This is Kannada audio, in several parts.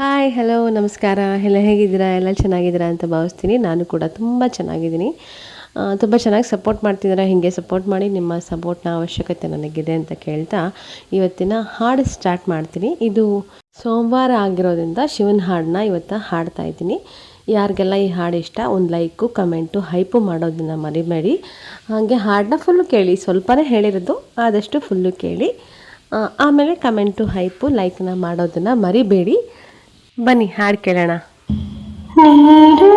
ಹಾಯ್ ಹಲೋ ನಮಸ್ಕಾರ. ಎಲ್ಲ ಹೇಗಿದ್ದೀರಾ? ಎಲ್ಲ ಚೆನ್ನಾಗಿದ್ದೀರಾ ಅಂತ ಭಾವಿಸ್ತೀನಿ. ನಾನು ಕೂಡ ತುಂಬ ಚೆನ್ನಾಗಿದ್ದೀನಿ. ತುಂಬ ಚೆನ್ನಾಗಿ ಸಪೋರ್ಟ್ ಮಾಡ್ತಿದ್ದೀರಾ ಹೀಗೆ ಸಪೋರ್ಟ್ ಮಾಡಿ ನಿಮ್ಮ ಸಪೋರ್ಟ್ನ ಅವಶ್ಯಕತೆ ನನಗಿದೆ ಅಂತ ಕೇಳ್ತಾ ಇವತ್ತಿನ ಹಾಡು ಸ್ಟಾರ್ಟ್ ಮಾಡ್ತೀನಿ. ಇದು ಸೋಮವಾರ ಆಗಿರೋದ್ರಿಂದ ಶಿವನ ಹಾಡನ್ನ ಇವತ್ತು ಹಾಡ್ತಾ ಇದ್ದೀನಿ. ಯಾರಿಗೆಲ್ಲ ಈ ಹಾಡು ಇಷ್ಟ, ಒಂದು ಲೈಕು ಕಮೆಂಟು ಹೈಪು ಮಾಡೋದನ್ನು ಮರಿಬೇಡಿ. ಹಾಗೆ ಹಾಡನ್ನ ಫುಲ್ಲು ಕೇಳಿ. ಸ್ವಲ್ಪನೇ ಹೇಳಿರೋದು, ಆದಷ್ಟು ಫುಲ್ಲು ಕೇಳಿ. ಆಮೇಲೆ ಕಮೆಂಟು ಹೈಪು ಲೈಕ್ನ ಮಾಡೋದನ್ನು ಮರಿಬೇಡಿ. ಬನ್ನಿ ಹಾಡು ಕೇಳೋಣ. ನೀರು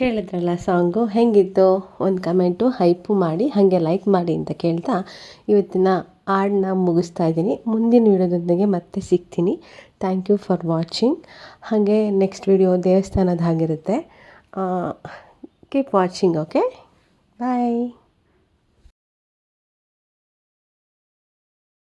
ಕೇಳಿದ್ರಲ್ಲ ಸಾಂಗು? ಹೆಂಗಿತ್ತು? ಒಂದು ಕಮೆಂಟು, ಹೈಪು ಮಾಡಿ, ಹಾಗೆ ಲೈಕ್ ಮಾಡಿ ಅಂತ ಕೇಳ್ತಾ ಇವತ್ತಿನ ಹಾಡನ್ನ ಮುಗಿಸ್ತಾ ಇದ್ದೀನಿ. ಮುಂದಿನ ವಿಡಿಯೋದೊಂದಿಗೆ ಮತ್ತೆ ಸಿಗ್ತೀನಿ. ಥ್ಯಾಂಕ್ ಯು ಫಾರ್ ವಾಚಿಂಗ್ ಹಾಗೆ ನೆಕ್ಸ್ಟ್ ವಿಡಿಯೋ ದೇವಸ್ಥಾನದ ಹಾಗಿರುತ್ತೆ. Keep watching okay bye